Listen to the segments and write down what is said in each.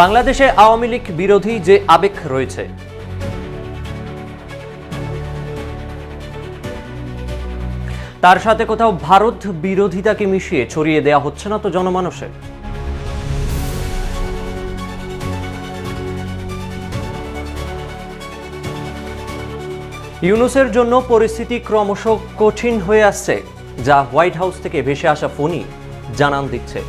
বাংলাদেশে আওয়ামী লীগ বিরোধী যে আবেগ রয়েছে। তার সাথে কোথাও ভারত বিরোধিতাকে মিশিয়ে ছড়িয়ে দেওয়া হচ্ছে না তো জনমানসে। ইউনুসের জন্য পরিস্থিতি ক্রমশ কঠিন হয়ে আসছে, যা হোয়াইট হাউস থেকে ভেসে আসা ফোনই জানান দিচ্ছে।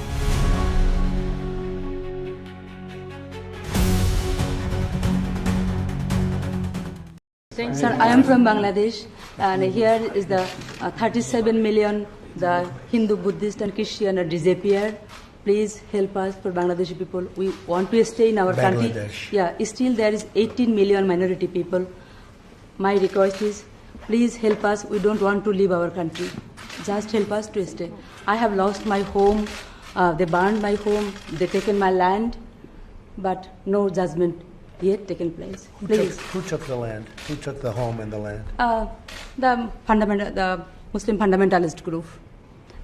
Sir, I am from Bangladesh, and here is the uh, 37 million the Hindu, Buddhist, and Christian are disappeared. Please help us for Bangladeshi people. We want to stay in our country. Yeah, still there is 18 million minority people. My request is, please help us. We don't want to leave our country. Just help us to stay. I have lost my home. Uh, they burned my home. They taken my land, but no judgment yet taken place. Who took, who took the land? Who took the home and the land? Uh, the fundamental, the Muslim fundamentalist group,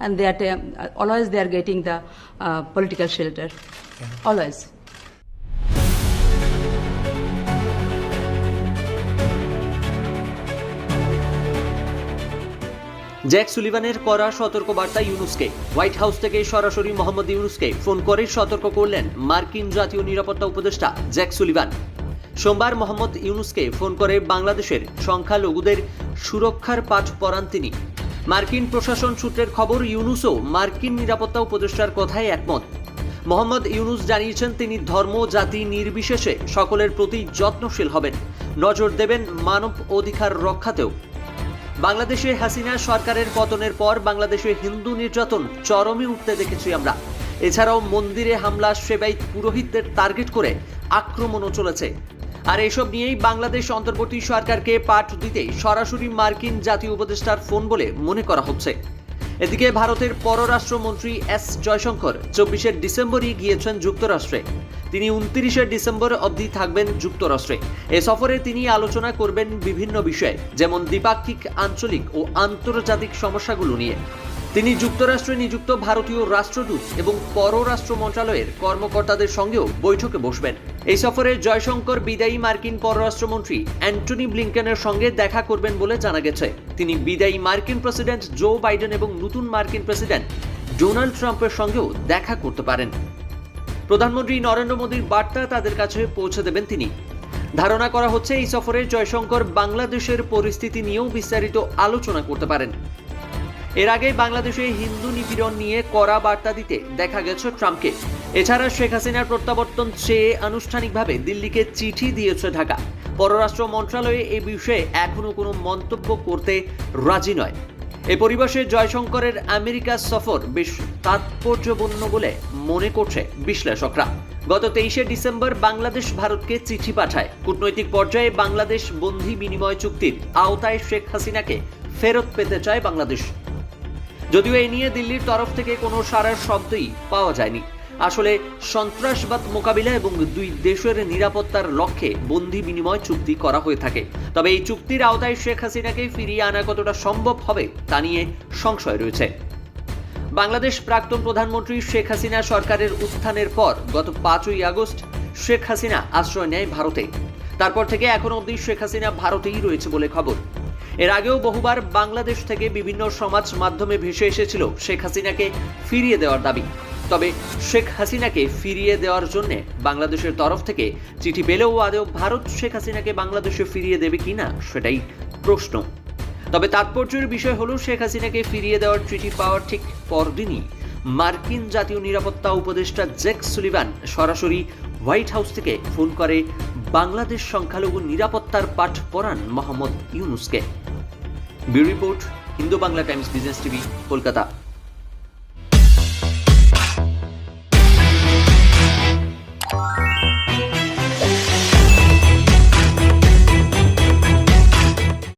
and they are always they are getting the uh, political shelter, always. Jack সুলিভানের করা সতর্কবার্তা ইউনুসকে। White House থেকে সরাসরি মোহাম্মদ ইউনুসকে phone করে সতর্ক করলেন মার্কিন জাতীয় নিরাপত্তা উপদেষ্টা জ্যাক সুলিভান। সোমবার মোহাম্মদ ইউনুসকে ফোন করে বাংলাদেশের সংখ্যালঘুদের সুরক্ষার পাঠ পড়ান তিনি। মার্কিন প্রশাসন সূত্রের খবর, ইউনুসও মার্কিন নিরাপত্তা উপদেষ্টার কথায় একমত। মোহাম্মদ ইউনুস জানিয়েছেন তিনি ধর্ম জাতি নির্বিশেষে সকলের প্রতি যত্নশীল হবেন। নজর দেবেন মানব অধিকার রক্ষাতেও। বাংলাদেশে হাসিনা সরকারের পতনের পর বাংলাদেশে হিন্দু নির্যাতন চরমে উঠতে দেখেছি আমরা। এছাড়াও মন্দিরে হামলা সেবাই পুরোহিতদের টার্গেট করে আক্রমণও চলেছে। আর এসব নিয়েই বাংলাদেশ অন্তর্বর্তী সরকারকে পাঠ দিতে সরাসরি মার্কিন জাতীয় উপদেষ্টার ফোন বলে মনে করা হচ্ছে। এদিকে ভারতের পররাষ্ট্রমন্ত্রী এস জয়শঙ্কর চব্বিশে ডিসেম্বরই গিয়েছেন যুক্তরাষ্ট্রে। তিনি উনত্রিশে ডিসেম্বর অবধি থাকবেন যুক্তরাষ্ট্রে। এ সফরে তিনি আলোচনা করবেন বিভিন্ন বিষয়ে, যেমন দ্বিপাক্ষিক, আঞ্চলিক ও আন্তর্জাতিক সমস্যাগুলো নিয়ে। তিনি যুক্তরাষ্ট্রে নিযুক্ত ভারতীয় রাষ্ট্রদূত এবং পররাষ্ট্র মন্ত্রণালয়ের কর্মকর্তাদের সঙ্গেও বৈঠকে বসবেন। এই সফরে জয়শঙ্কর, বিদায়ী মার্কিন পররাষ্ট্রমন্ত্রী অ্যান্টনি ব্লিংকেনের সঙ্গে দেখা করবেন বলে জানা গেছে। তিনি বিদায়ী মার্কিন প্রেসিডেন্ট জো বাইডেন এবং নতুন মার্কিন প্রেসিডেন্ট ডোনাল্ড ট্রাম্পের সঙ্গেও দেখা করতে পারেন। প্রধানমন্ত্রী নরেন্দ্র মোদীর বার্তা তাদের কাছে পৌঁছে দেবেন তিনি। ধারণা করা হচ্ছে, এই সফরে জয়শঙ্কর বাংলাদেশের পরিস্থিতি নিয়েও বিস্তারিত আলোচনা করতে পারেন। এর আগে বাংলাদেশে হিন্দু নিপীড়ন নিয়ে কড়া বার্তা দিতে দেখা গেছে ট্রাম্পকে। এছাড়া শেখ হাসিনার প্রত্যাবর্তন চেয়ে আনুষ্ঠানিকভাবে দিল্লিকে চিঠি দিয়েছে ঢাকা। পররাষ্ট্র মন্ত্রণালয়ে এ বিষয়ে এখনও কোনো মন্তব্য করতে রাজি নয়। এ পরিবেশে জয়শঙ্করের আমেরিকা সফর বেশ তাৎপর্যপূর্ণ বলে মনে করছে বিশ্লেষকরা। গত তেইশে ডিসেম্বর বাংলাদেশ ভারতকে চিঠি পাঠায়। কূটনৈতিক পর্যায়ে বাংলাদেশ বন্ধি বিনিময় চুক্তির আওতায় শেখ হাসিনাকে ফেরত পেতে চায় বাংলাদেশ। যদিও এ নিয়ে দিল্লির তরফ থেকে কোনো সারার শব্দই পাওয়া যায়নি। আসলে সন্ত্রাসবাদ মোকাবিলা এবং দুই দেশের নিরাপত্তার লক্ষ্যে বন্দি বিনিময় চুক্তি করা হয়ে থাকে। তবে এই চুক্তির আওতায় শেখ হাসিনাকে ফিরিয়ে আনা কতটা সম্ভব হবে তা নিয়ে সংশয় রয়েছে। বাংলাদেশ প্রাক্তন প্রধানমন্ত্রী শেখ হাসিনা সরকারের উত্থানের পর গত পাঁচই আগস্ট শেখ হাসিনা আশ্রয় নেয় ভারতে। তারপর থেকে এখন অবধি শেখ হাসিনা ভারতেই রয়েছে বলে খবর। এর আগেও বহুবার বাংলাদেশ থেকে বিভিন্ন সমাজ মাধ্যমে ভেসে এসেছিল শেখ হাসিনাকে ফিরিয়ে দেওয়ার দাবি। তবে শেখ হাসিনাকে ফিরিয়ে দেওয়ার জন্য বাংলাদেশের তরফ থেকে চিঠি পেলেও আদৌ ভারত শেখ হাসিনাকে বাংলাদেশে ফিরিয়ে দেবে কিনা সেটাই প্রশ্ন। তবে তাৎপর্যের বিষয় হলো, শেখ হাসিনাকে ফিরিয়ে দেওয়ার চিঠি পাওয়ার ঠিক পরদিনই মার্কিন জাতীয় নিরাপত্তা উপদেষ্টা জেক সুলিভান সরাসরি হোয়াইট হাউস থেকে ফোন করে বাংলাদেশ সংখ্যালঘু নিরাপত্তার পাঠ পড়ান মোহাম্মদ ইউনুসকে। Bureau report Hindu Bangla Times business TV Kolkata.